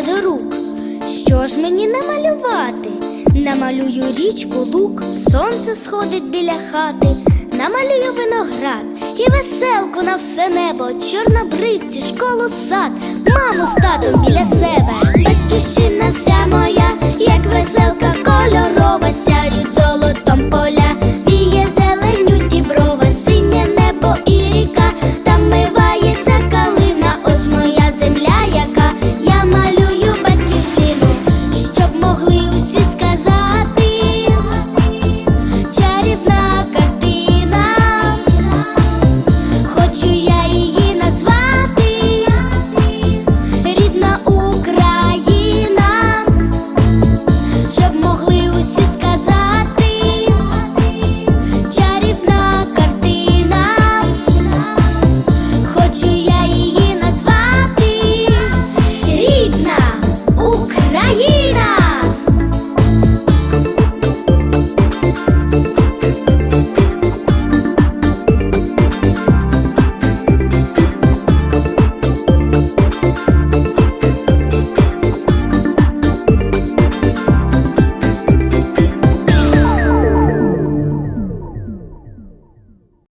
взяла до рук. Що ж мені намалювати? Намалюю річку, лук, сонце сходить біля хати, намалюю виноград і веселку на все небо, чорнобривці, школу, сад, маму з татом біля себе.